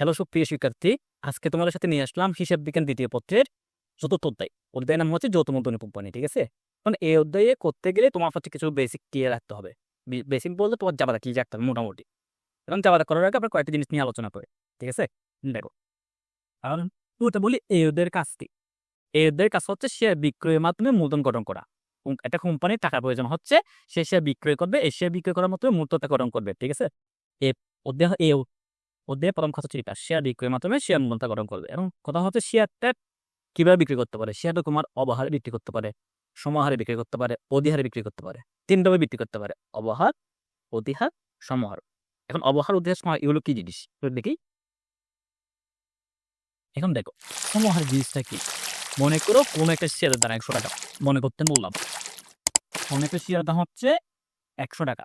Hello, সুপ্রিয় শিক্ষার্থী, আজকে তোমাদের সাথে নিয়ে আসলাম হিসাব বিজ্ঞান দ্বিতীয় পত্রের চতুর্থ অধ্যায়। অধ্যায় নাম হচ্ছে যৌথ মূলধনী কোম্পানি, ঠিক আছে? কারণ এই অধ্যায়ে করতে গেলে তোমার হচ্ছে কিছু বেসিক ক্লিয়ার রাখতে হবে। বেসিক বলতে তোমার জাবাদা কি রাখতে হবে মোটামুটি। এবং জাবাদা করার আগে আমরা কয়েকটা জিনিস নিয়ে আলোচনা করি, ঠিক আছে? দেখো, কারণ ওটা বলি এই অধ্যায়ের কাজটি এই অধ্যায়ের কাজ হচ্ছে শেয়ার বিক্রয়ের মাধ্যমে মূলধন গঠন করা। একটা কোম্পানির টাকার প্রয়োজন হচ্ছে, সে শেয়ার বিক্রয় করবে, এই শেয়ার বিক্রয় করার মাধ্যমে মূলধনটা গঠন করবে, ঠিক আছে? এ, অধ্যায়, এই অধ্যায় প্রথম কথা হচ্ছে এটা শেয়ার বিক্রয়ের মাধ্যমে শেয়ার মূলধনটা গঠন করবে। এবং কথা হচ্ছে শেয়ারটা কীভাবে বিক্রি করতে পারে? শেয়ারটা তোমার অবহারে বিক্রি করতে পারে, সমাহারে বিক্রি করতে পারে, অধিহারে বিক্রি করতে পারে। তিনভাবে বিক্রি করতে পারে, অবহার, অধিহার, সমাহার। এখন অবহার, অধিহার, সমাহার এগুলো কি জিনিস? দেখি। এখন দেখো সমাহার জিনিসটা কি? মনে করো কোন একটা শেয়ারের দাম একশো টাকা। মনে করতে বললাম, কোন একটা শেয়ারের দাম হচ্ছে একশো টাকা।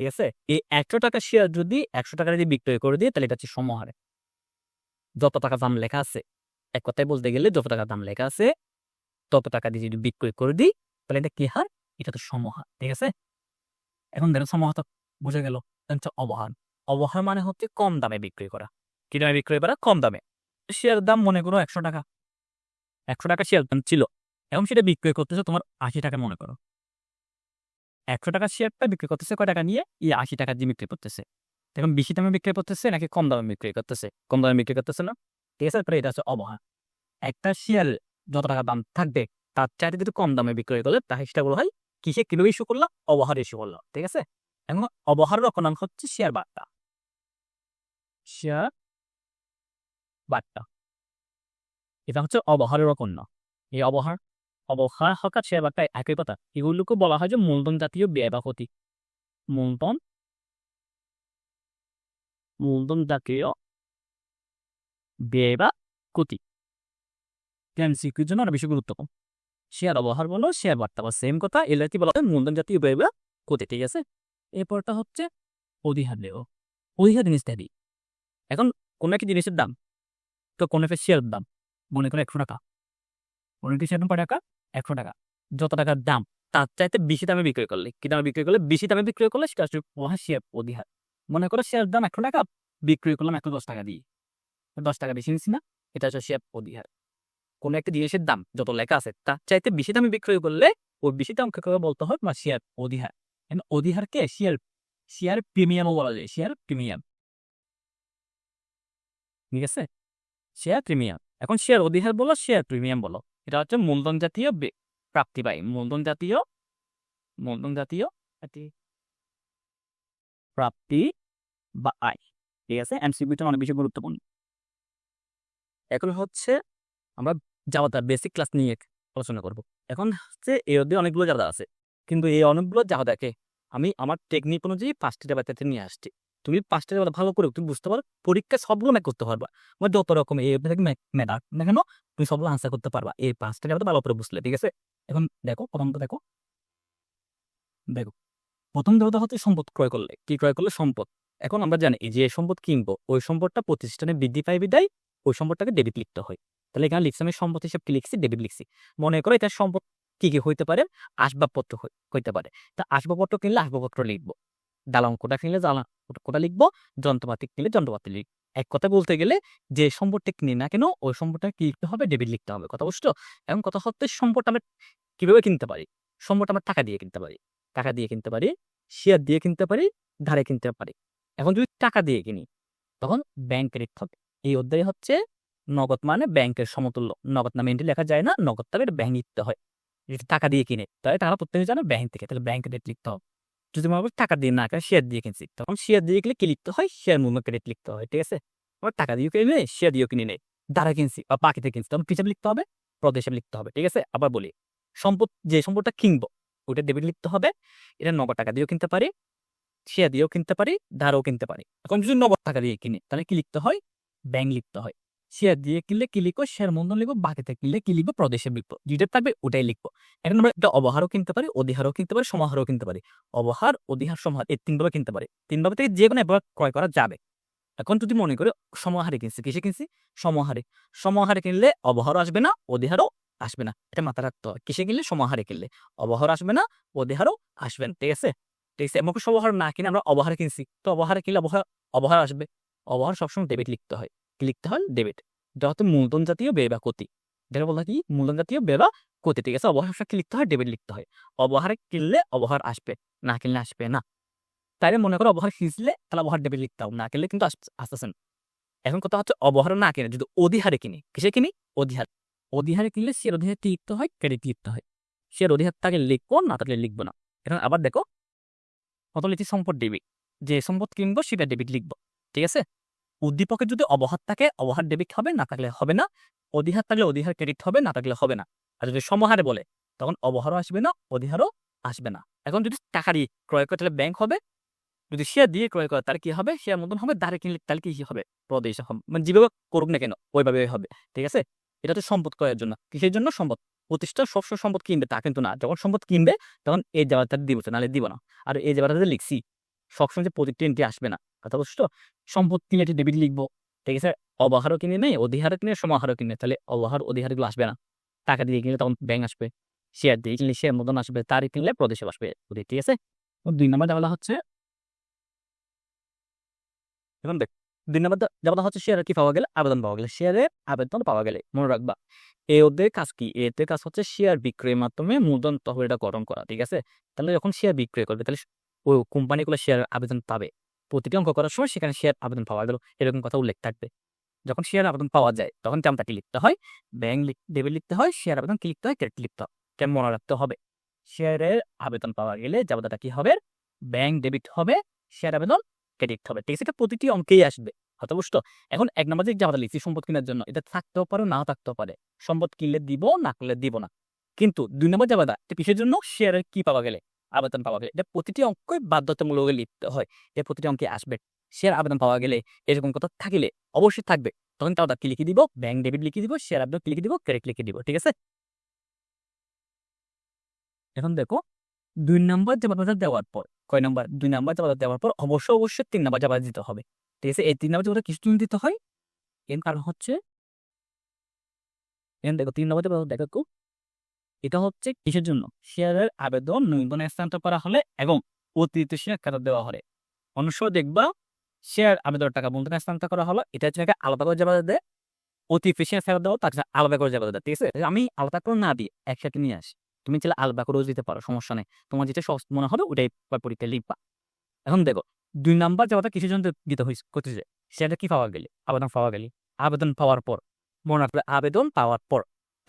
ঠিক আছে? এই একশো টাকা শেয়ার যদি একশো টাকা যদি বিক্রয় করে দিই, তাহলে এটা হচ্ছে সমাহারে। যত টাকা দাম লেখা আছে, এক কথায় বলতে গেলে যত টাকা দাম লেখা আছে, তত টাকা দিয়ে যদি বিক্রয় করে দিই, তাহলে এটা কি হার? এটা তো সমহার, ঠিক আছে? এখন দেখেন সমহার তো বুঝে গেল অবহার। অবহার মানে হচ্ছে কম দামে বিক্রয় করা। কি দামে বিক্রয় করা? কম দামে। শেয়ারের দাম মনে করো একশো টাকা। একশো টাকা শেয়ার দাম ছিল। এখন সেটা বিক্রয় করতেছে, তোমার আশি টাকা মনে করো। একশো টাকা শেয়ারটা বিক্রি করতেছে কয় টাকা নিয়ে? এই আশি টাকা দিয়ে বিক্রি করতেছে। এখন বেশি দামে বিক্রি করতেছে নাকি কম দামে বিক্রি করতেছে? কম দামে বিক্রি করতেছে না। ঠিক আছে তারপরে এটা হচ্ছে অবহার একটা শেয়ার যত টাকা দাম থাকবে, তার চাইতে যদি কম দামে বিক্রয় করলে সেটা বলা হয়, কিসে কিলো ইস্যু করল? অবহার ইস্যু করল। ঠিক আছে? এখন অবহারের অপনাম হচ্ছে শেয়ার বার্তা। শেয়ার বার্তা। এটা হচ্ছে অবহারের অকন্য। এই অবহার অবহার হকার শেয়ার বার্তা একই কথা এগুলোকে বলা হয় যে মূলধন জাতীয় ব্যয় বা ক্ষতি মূলধন মূলধন জাতীয় ব্যয় বা ক্ষতি জন্য আরও বেশি গুরুত্বপূর্ণ শেয়ার অবহার বলো শেয়ার বার্তা বা সেম কথা এগুলো কি বলা হয় মূলধন জাতীয় ব্যয় বা ক্ষতি ঠিক আছে? এরপরটা হচ্ছে অধিহার দেহ অধিহার জিনিসটা দিই এখন কোনো একটা জিনিসের দাম। তো কোনো একটা শেয়ারের দাম। মনে করো একশো টাকা। কোনো একটা শেয়ার কয় টাকা একশো টাকা। যত টাকার দাম, তার চাইতে বেশি দামে বিক্রয় করলে, কি দামে বিক্রয় করলে? বেশি দামে বিক্রয় করলে সেটা মহা শেয়ার অধিহার। মনে করো শেয়ার দাম একশো টাকা, বিক্রয় করলাম একশো দশ টাকা দিয়ে। দশ টাকা বেশি নিচ্ছি না, এটা হচ্ছে শেয়ার অধিহার। কোনো একটা জিনিসের দাম যত লেখা আছে, তার চাইতে বেশি দামে বিক্রয় করলে ওই বেশি দাম কাকে বলতে হয়? বা শেয়ার অধিহার। অধিহারকে শেয়ার শেয়ার প্রিমিয়ামও বলা যায়, শেয়ার প্রিমিয়াম। ঠিক আছে? Share premium. এখন শেয়ার অধিহার বলো, শেয়ার প্রিমিয়াম বলো। এটা হচ্ছে মূলধন জাতীয় বে- প্রাপ্তি পাই মূলধন জাতীয় মূলধন জাতীয় প্রাপ্তি বা আয়। ঠিক আছে? এমসিকিউটা অনেক বেশি গুরুত্বপূর্ণ। এখন হচ্ছে আমরা জাবাতা বেসিক ক্লাস নিয়ে আলোচনা করব। এখন হচ্ছে এই অধ্যায়ে অনেকগুলো জাবাদা আছে। কিন্তু এই অনেকগুলো জাবাদাকে আমি আমার টেকনিক অনুযায়ী পাঁচটি জাবাদাতে নিয়ে আসছি। তুমি পাঁচটা জাবাদা ভালো করে তুমি বুঝতে পারো পরীক্ষা সবগুলো ম্যাক করতে পারবা। মানে যত রকম এই অধ্যায় থেকে না কেন তুমি সবগুলো আনসার করতে পারবা। এই পাঁচটা জাবাদা ভালো করে বুঝলে, ঠিক আছে? এখন দেখো প্রথমত দেখো। দেখো, প্রথম দেবতা হচ্ছে সম্পদ ক্রয় করলে। কি ক্রয় করলে? সম্পদ। এখন আমরা জানি যে সম্পদ কিনবো, ওই সম্পদটা প্রতিষ্ঠানে বৃদ্ধি পায় বিদায় ওই সম্পদটাকে ডেবিট লিখতে হয়। তাহলে এখানে লিখছি আমি সম্পদ হিসেবে কি লিখছি? ডেবিট লিখছি। মনে করো এটা সম্পদ কি কি হইতে পারে? আসবাবপত্র হইতে পারে। তা আসবাবপত্র কিনলে আসবাবপত্র লিখব। দালাং কোটা কিনলে দালাং কোটা লিখব, যন্ত্রপাতি কিনলে যন্ত্রপাতি লিখ। এক কথা বলতে গেলে যে সম্পদটা কিনি না কেন, ওই সম্পদটা কি লিখতে হবে? ডেবিট লিখতে হবে। কথা বুঝছ? এখন কথা হচ্ছে সম্পদটা আমরা কীভাবে কিনতে পারি? সম্পদটা আমরা টাকা দিয়ে কিনতে পারি। টাকা দিয়ে কিনতে পারি শেয়ার দিয়ে কিনতে পারি, ধারে কিনতে পারি। এখন যদি টাকা দিয়ে কিনি, তখন ব্যাংকে লিখতে হবে। এই অধ্যায় হচ্ছে নগদ মানে ব্যাংকের সমতুল্য। নগদ নামে এন্ট্রি লেখা যায় না নগদ তবে ব্যাংক লিখতে হয়। যদি টাকা দিয়ে কিনে, তাহলে টাকা প্রত্যেকে জানে ব্যাংক থেকে। তাহলে ব্যাংক রেট লিখতে হবে। যদি মনে করো টাকা দিয়ে না কেন শেয়ার দিয়ে কিনছি, তখন শেয়ার দিয়ে কিনলে কি লিখতে হয়? শেয়ার মূল্য রেট লিখতে হয়, ঠিক আছে? আবার টাকা দিয়ে কিনে নেই শেয়ার দিয়েও কিনে নেই দ্বারা কিনছি বা বাকিতে কিনছি, তখন হিসাবে লিখতে হবে? প্রদেশ হিসাবে লিখতে হবে, ঠিক আছে? আবার বলি, সম্পদ, যে সম্পদটা কিনবো ওটা ডেবিট লিখতে হবে, এটা নগদ টাকা দিয়েও কিনতে পারি শেয়ার দিয়েও কিনতে পারি, ধারও কিনতে পারি। এখন যদি নগদ টাকা দিয়ে কিনি, তাহলে কি লিখতে হয়? ব্যাংক লিখতে হয়। শেয়ার দিয়ে কিনলে কি লিখব? শেয়ার মূলধন লিখব বাকিতে কিনলে কি লিখব? প্রদেশে লিখব। যেটা থাকবে ওটাই লিখব। এখন আমরা এটা অবহারও কিনতে পারি, অধিহারও কিনতে পারি, সমাহারও কিনতে পারি। অবহার, অধিহার, সমাহার এই তিনভাবে কিনতে পারি। তিনভাবে থেকে যে কোনো একবার ক্রয় করা যাবে। এখন যদি মনে করে সমাহারে কিনছি, কিসে কিনছি? সমাহারে। সমাহারে কিনলে অবহারও আসবে না, অধিহারও আসবে না। এটা মাথা রাখতে হয় কিসে কিনলে? সমাহারে কিনলে। অবহার আসবে না, অধিহারও আসবে না। ঠিক আছে? ঠিক আছে, এমন সবহার না কিনে আমরা অবহারে কিনছি। তো অবহারে কিনলে অবহার অবহার আসবে। অবহার সবসময় ডেবিট লিখতে হয়। কি লিখতে হয় ডেবিট এটা হচ্ছে মূলধন জাতীয় ব্যয় বা ক্ষতি। যেটা বলা কি? মূলধন জাতীয় ব্যয় বা ক্ষতি। ঠিক আছে? অবহার কি লিখতে হয় ডেবিট লিখতে হয়। অবহারে কিনলে অবহার আসবে, না কিনলে আসবে না। তাইলে মনে করো অবহার কিনলে, তাহলে অবহার ডেবিট লিখতে হবে, না কিনলে কিন্তু আস- আসতেছে না। এখন কথা হচ্ছে অবহার না কিনে, যদি অধিহারে কিনি কিসে কিনি? অধিহার। অধিহারে কিনলে সে অধিহার লিখতে হয় ক্রেডিট লিখতে হয়। সে অধিহার তাকে লিখব, না থাকলে লিখব না। এখন আবার দেখো কত লিখছি সম্পদ ডেবিট যে সম্পদ কিনবো, সেটা ডেবিট লিখব। ঠিক আছে? উদ্দীপকের যদি অবহার থাকে অবহার ডেবিট হবে, না থাকলে হবে না। অধিহার থাকলে অধিহার ক্রেডিট হবে, না থাকলে হবে না। আর যদি সমহারে বলে, তখন অবহারও আসবে না, অধিহারও আসবে না। এখন যদি টাকা দিয়ে ক্রয় করে, তাহলে ব্যাংক হবে। যদি শেয়ার দিয়ে ক্রয় করে, তাহলে কি হবে? শেয়ার মতন হবে দাঁড়ে কিনলে তাহলে কি হবে? প্রদেশ মানে যেভাবে করুক না কেন ওইভাবে হবে। ঠিক আছে? এটা তো সম্পদ ক্রয়ের জন্য। কিসের জন্য সম্পদ? প্রতিষ্ঠা সবসময় সম্পদ কিনবে, তা কিন্তু না। যখন সম্পদ কিনবে, তখন এই জায়গাটা দিব, নাহলে দিব না। আর এই জায়গাটাতে লিখছি সবসময় যে প্রত্যেকটি এন্ট্রি আসবে না। কথা বুঝছ তো? সম্পদ কিনে একটি ডেবিট লিখব। ঠিক আছে? অবহারও কিনে নেই অধিহারও কিনে সমাহারও কিনে তাহলে অবহার অধিহারগুলো আসবে না। টাকা দিয়ে কিনলে তখন ব্যাংক আসবে শেয়ার দিয়ে কিনলে শেয়ার মতন আসবে তারই কিনলে প্রদেশে আসবে ওদের, ঠিক আছে? দুই নম্বর জামালা হচ্ছে এখন দেখ দুই নম্বর জামালা হচ্ছে শেয়ারের কি পাওয়া গেলে? আবেদন পাওয়া গেলে। শেয়ারের আবেদন পাওয়া গেলে মনে রাখবা এই অধ্যায়ের কাজ কি? এতে কাজ হচ্ছে শেয়ার বিক্রয়ের মাধ্যমে মূলধন তহবিলটা গঠন করা ঠিক আছে? তাহলে যখন শেয়ার বিক্রয় করবে তাহলে ওই কোম্পানিগুলো শেয়ার আবেদন পাবে। প্রতিটি অঙ্ক করার সময় সেখানে শেয়ার আবেদন পাওয়া গেল। এরকম কথা উল্লেখ থাকবে। যখন শেয়ার আবেদন পাওয়া যায়, তখন তেমনটা কি লিখতে হয়। ব্যাংক ডেবিট লিখতে হয় শেয়ার আবেদন কি লিখতে হয় ক্রেডিট লিখতে হয়। কেমন মনে রাখতে হবে? শেয়ারের আবেদন পাওয়া গেলে জাবাদাটা কি হবে? ব্যাংক ডেবিট হবে শেয়ার আবেদন ক্রেডিট হবে। ঠিক আছে, এটা প্রতিটি অঙ্কেই আসবে। হয়তো বুঝতো এখন এক নম্বর যে জাবাদা লিখছি, সম্পদ কেনার জন্য, এটা থাকতেও পারে নাও থাকতেও পারে। সম্পদ কিনলে দিব, না করলে দিব না। কিন্তু দুই নম্বর জাবাদা এটা কিসের জন্য? শেয়ারের কি পাওয়া গেলে? আবেদন পাওয়া গেলে। এটা প্রতিটি অঙ্কই বাধ্যতামূলক লিখতে হয়। এটা প্রতিটি অঙ্কে আসবে শেয়ার আবেদন পাওয়া গেলে এরকম কথা থাকিলে অবশ্যই থাকবে। তখন তাও কি লিখে দিব? ব্যাংক ডেবিট লিখে দিব, শেয়ার আবেদন লিখে দিব, ক্রেডিট লিখে দিব, ঠিক আছে? এখন দেখো, দুই নম্বর জাবাদা দেওয়ার পর, কয় নম্বর? দুই নম্বর জাবাদা দেওয়ার পর অবশ্যই অবশ্যই তিন নম্বর জাবাদা দিতে হবে। ঠিক আছে? এই তিন নম্বর জাবাদা কিছু দিতে হয়। এর কারণ হচ্ছে, এখন দেখো, তিন নম্বর জাবাদা দেখো এটা হচ্ছে কিসের জন্য? শেয়ারের আবেদন নৈবনে স্থানান্তর করা হলে এবং অতিরিক্ত শেয়ার ফেরত দেওয়া হলে। অন্য সময় দেখবা, শেয়ার আবেদনের টাকা মূলধনে স্থানান্তর করা হলো, এটা হচ্ছে আলাদা করে যাবে দেয় অতিরিক্ত শেয়ার ফেরত দেওয়া তার আলাদা করে যাবে দেয় ঠিক আছে? আমি আলাদা করে না দিই একসাথে নিয়ে আসি। তুমি চাইলে আলাদা করেও দিতে পারো, সমস্যা নেই। তোমার যেটা সহজ মনে হবে ওটাই পরীক্ষায় লিখবা। এখন দেখো, দুই নাম্বার যাওয়াটা কিসের জন্য দিতে হয়েছে করতে করতেছে? সেটা কি পাওয়া গেলে? আবেদন পাওয়া গেলে। আবেদন পাওয়ার পর, মনে রাখবে, আবেদন পাওয়ার পর।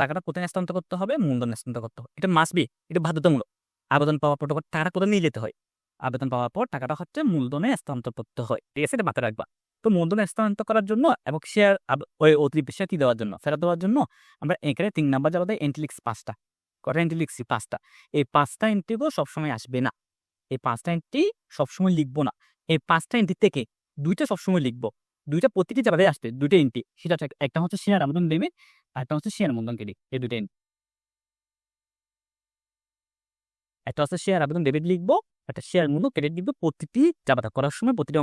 টাকাটা কোথায় স্থানান্তর করতে হবে? মূলধন স্থানান্তর করতে হবে। এটা মাসবি এটা বাধ্যতামূলক। আবেদন পাওয়ার পর টাকাটা কোথায় নিয়ে যেতে হয়? আবেদন পাওয়ার পর টাকাটা হচ্ছে মূলধনে স্থানান্তর করতে হয়। ঠিক আছে? এটা রাখবা। তো মূলধনে স্থানান্তর করার জন্য এবং শেয়ার ওই অতিরিক্ত শেয়ার দেওয়ার জন্য, ফেরত দেওয়ার জন্য আমরা এখানে তিন নাম্বার যাব এন্ট্রি লিখছি পাঁচটা। কটা এন্ট্রি লিখছি পাঁচটা। এই পাঁচটা এন্ট্রিগুলো সবসময় আসবে না। এই পাঁচটা এন্ট্রি সবসময় লিখব না। এই পাঁচটা এন্ট্রি থেকে দুইটা সবসময় লিখব। দুইটা প্রতিটি জায়গায় আসবে, দুইটা এন্ট্রি সেটা একটা হচ্ছে শেয়ার আবেদন আর একটা হচ্ছে শেয়ার মূলধন ক্রেডিট এই entry। একটা হচ্ছে শেয়ার আবেদন ডেবিট লিখব একটা শেয়ার মূল্য ক্রেডিট লিখব প্রতিটি জাবাদা করার সময় প্রতিটি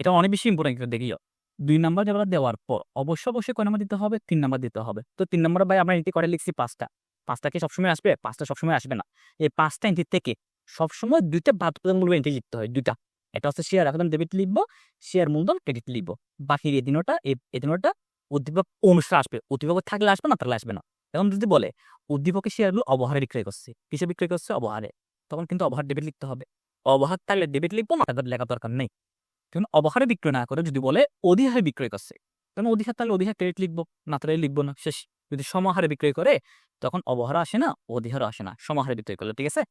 এটা অনেক বেশি ইম্পর্টেন্ট দেখিও দুই নাম্বার জাবাদা দেওয়ার পর অবশ্যই অবশ্যই কয় নাম্বার দিতে হবে তিন নাম্বার দিতে হবে তো তিন নাম্বার ভাই আমরা এন্ট্রি করে লিখছি পাঁচটা পাঁচটা কি সবসময় আসবে পাঁচটা সবসময় আসবে না এই পাঁচটা এন্ট্রি থেকে সবসময় দুইটা বাধ্যতামূলক এন্ট্রি লিখতে হয় দুইটা এটা হচ্ছে শেয়ার আবেদন ডেবিট লিখব শেয়ার মূলধন ক্রেডিট লিখব বাকি এই দিনটা এই দিনটা উদ্দীপক অনুসারে আসবে। উদ্দীপক থাকলে আসবে না, থাকলে আসবে না। এখন যদি বলে, উদ্দীপকের শেয়ারগুলো অবহারে বিক্রয় করছে। কিসে বিক্রয় করছে? অবহারে। তখন কিন্তু অবহার ডেবিট লিখতে হবে। অবহার থাকলে ডেবিট লিখব না, তাদের লেখা দরকার নেই। কারণ অবহারে বিক্রয় না করে যদি বলে, অধিহারে বিক্রয় করছে, তখন অধিহার তাহলে অধিহার ক্রেডিট লিখব, না তাহলে লিখব না, শেষ। যদি সমাহারে বিক্রয় করে, তখন অবহার আসে না অধিহার আসে না। সমাহারে বিক্রয় করলে, ঠিক আছে?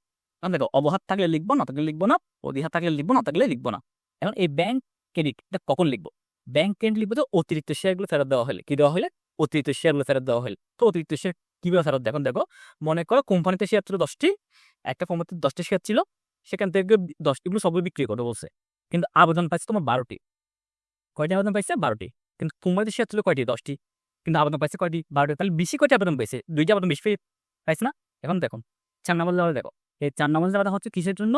কারণ দেখো, অবহার থাকলে লিখব, না থাকলে লিখব না, অধিহার থাকলে লিখব, না থাকলে লিখব না। এখন এই ব্যাংক ক্রেডিট এটা কখন লিখব? ব্যাংক ক্রেডিট লিখব তো অতিরিক্ত শেয়ারগুলো ফেরত দেওয়া হলে কি দেওয়া হলে অতিরিক্ত শেয়ারগুলো ফেরত দেওয়া হলে তো অতিরিক্ত শেয়ার কীভাবে ফেরত দেখুন দেখো, মনে করো কোম্পানিতে শেয়ার ছিল দশটি, একটা কোম্পানিতে দশটি শেয়ার ছিল, সেখান থেকে দশটিগুলো সবগুলো বিক্রি করতে বলছে। কিন্তু আবেদন পাইছে তোমার বারোটি। কয়টি আবেদন পাইছে? বারোটি। কিন্তু কোম্পানিতে শেয়ার ছিল কয়টি? দশটি। কিন্তু আবেদন পাইছে কয়টি? বারোটি। তাহলে বেশি কয়টি আবেদন পাইছে? দুইটা আবেদন বেশি পাইছে না? এখন দেখুন চার নম্বর দেখো। এই চার নম্বর হচ্ছে কিসের জন্য?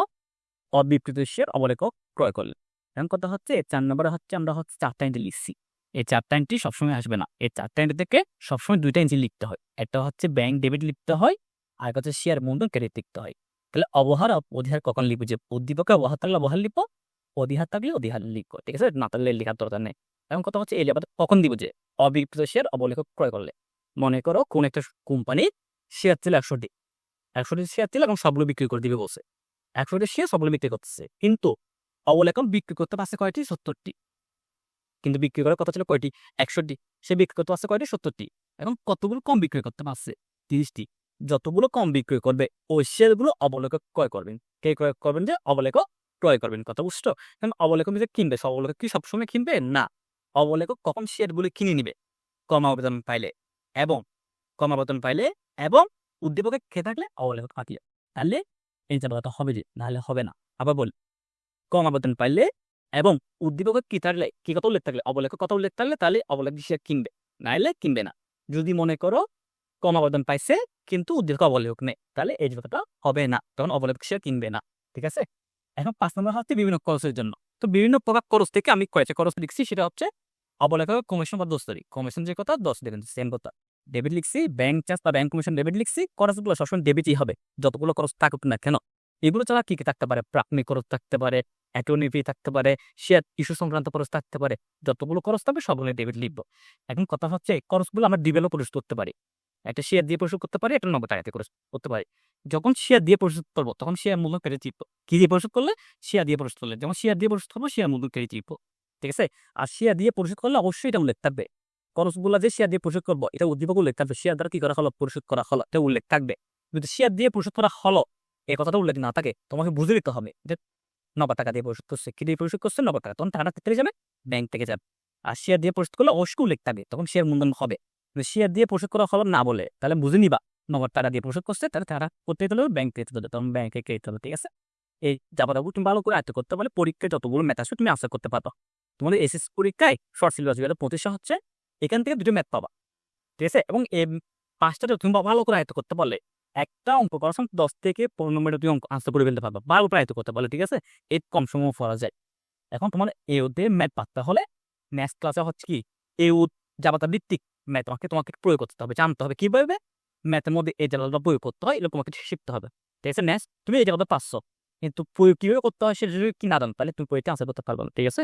অবিকৃত শেয়ার অবলেখক ক্রয় করলে। এখন কথা হচ্ছে এই চার নম্বরে হচ্ছে আমরা হচ্ছে চারটা এন্ট্রি লিখছি। এই চারটা এন্ট্রি সবসময় আসবে না। এই চারটা এন্ট্রি থেকে সবসময় দুইটা এন্ট্রি লিখতে হয়। একটা হচ্ছে ব্যাংক ডেবিট লিখতে হয়, আর হচ্ছে শেয়ার মূলধন ক্রেডিট লিখতে হয়। তাহলে অবহার, অধিহার কখন লিখব? যে উদ্দীপকে অবহার থাকলে অবহার লিখব, অধিহার থাকলে অধিহার লিখো ঠিক আছে? না থাকলে লেখার দরকার নেই। এখন কথা হচ্ছে এই লেখাটা কখন দিব যে? অবিকৃত শেয়ার অবলেখ ক্রয় করলে। মনে করো কোন একটা কোম্পানি শেয়ার ছিল একশোটি একশোটি শেয়ার ছিল এবং সবগুলো বিক্রি করে দিবে বলছে। একশোটি শেয়ার সবগুলো বিক্রি করতেছে। কিন্তু অবলেখন বিক্রি করতে পারছে কয়টি? সত্তরটি। কিন্তু বিক্রি করার কথা ছিল? কয়টি? একশোটি সে বিক্রি করতে পারছে কয়টি? সত্তরটি। এখন কতগুলো কম বিক্রি করতে পারছে? তিরিশটি। যতগুলো কম বিক্রি করবে ওই শেয়ারগুলো অবলেখ ক্রয় করবেন। কে ক্রয় করবেন যে? অবলেখ ক্রয় করবেন। কথা বুঝছ? কারণ অবলেখ যে কিনবে। সব অবলেখ কি সবসময় কিনবে? না। অবলেখ কখন শেয়ারগুলো কিনে নিবে? কম আবেদন পাইলে এবং কম আবেদন পাইলে এবং উদ্দীপকে খেয়ে থাকলে অবলেখ কাটিয়ে তাহলে এই জায়গাটা হবে যে, নাহলে হবে না। আবার বল কম আবেদন পাইলে এবং উদ্দীপকে কি থাকলে, কি কথা উল্লেখ থাকলে, অবলেখ কথা উল্লেখ থাকলে তাহলে অবলেখ শেয়ার কিনবে নাহলে কিনবে না। যদি মনে করো কম আবেদন পাইছে, কিন্তু উদ্দীপক অবলেখ নেই, তাহলে এই জায়গাটা হবে না, তখন অবলেখ শেয়ার কিনবে না, ঠিক আছে? এখন পাঁচ নম্বর হচ্ছে বিভিন্ন খরচের জন্য। তো বিভিন্ন প্রকার খরচ থেকে আমি কয়েকটা খরচ লিখছি, সেটা হচ্ছে অবলেখক কমিশন বা দোষ তারিখ কমিশন যে কথা দশ দেবেন সেম কথা। ডেবিট লিখছি ব্যাংক চার্জ বা ব্যাংক কমিশন ডেবিট লিখছি, খরচগুলো সবসময় ডেবিটই হবে, যতগুলো খরচ থাকুক না কেন। এগুলো ছাড়া কি কি থাকতে পারে? প্রাথমিক খরচ থাকতে পারে অ্যাটর্নি ফি থাকতে পারে শেয়ার ইস্যু সংক্রান্ত খরচ থাকতে পারে, যতগুলো খরচ থাকবে সবগুলো ডেবিট লিখব। এখন কথা হচ্ছে, খরচগুলো আমরা ডিবেলও পরিশোধ করতে পারি। একটা শেয়ার দিয়ে পরিশোধ করতে পারি, একটা নগদ টাকাতে পরিশোধ করতে পারি। যখন শেয়ার দিয়ে পরিশোধ করব, তখন শেয়ার মূল্য কেটে চিপবো কি দিয়ে পরিশোধ করলে? শেয়ার দিয়ে পরিশোধ করলে। যেমন শেয়ার দিয়ে পরিশোধ করব শেয়ার মূল্য কেটে চিপবো ঠিক আছে? আর শেয়ার দিয়ে পরিশোধ করলে অবশ্যই এটা উল্লেখ থাকবে। খরচগুলো যে শেয়ার দিয়ে পরিশোধ করব, এটা উদ্দীপক উল্লেখ থাকবে। শেয়ার দ্বারা কি করা হলো? পরিশোধ করা হলো। এটা উল্লেখ থাকবে। যদি শেয়ার দিয়ে পরিশোধ করা হলো এই কথাটা উল্লেখ না থাকে, তোমাকে বুঝে দিতে হবে যে নগদ টাকা দিয়ে পরিশোধ করছে। কি দিয়ে পরিশোধ করছে? নগদ টাকা। তখন টাকাটা থেকে যাবে ব্যাংক থেকে যাবে। আর শেয়ার দিয়ে পরিশোধ করলে অবশ্যই উল্লেখ থাকবে, তখন শেয়ার মূলধন হবে। শেয়ার দিয়ে পরিশোধ করা হলো না বলে, তাহলে বুঝে নিবা, নগদ টাকা দিয়ে পরিশোধ করছে, তাহলে তারা করতে হলে ব্যাংক দিতে হবে তখন ব্যাংকে ক্রেডিট হবে, ঠিক আছে? এই যাবাদাবু তুমি ভালো করে আয়ত্ত করতে পারলে পরীক্ষায় যতগুলো ম্যাথ আসবে তুমি আশা করতে পারো তোমাদের এসএস পরীক্ষায় শর্ট সিলেবাস যেটা প্রতিষ্ঠা হচ্ছে এখান থেকে দুটো ম্যাথ পাবা, ঠিক আছে? এবং এই পাঁচটা তুমি ভালো করে আয়ত্ত করতে পারলে একটা অঙ্ক করার সময় দশ থেকে পনেরো মিনিট তুমি অঙ্ক আনসার করে ফেলতে পারবা। করে আয়ত্ত করতে পারলে, ঠিক আছে? এই কম সময় পড়া যায়। এখন তোমার এ ওতে ম্যাথ পাততে হলে ম্যাথ ক্লাসে হচ্ছে কি? এ ও যাবাতা ভিত্তিক ম্যাথ তোমাকে তোমাকে প্রয়োগ করতে হবে, জানতে হবে কীভাবে ম্যাথের মধ্যে এই জায়গাটা প্রয়োগ করতে হয় এগুলো তোমাকে শিখতে হবে। ঠিক আছে নেক্সট তুমি এই জায়গাটা পাচ্ছ, কিন্তু প্রয়োগ কীভাবে করতে হয় সেটা যদি কি না জানো, তাহলে তুমি পরীক্ষা আনসার করতে পারবে ঠিক আছে?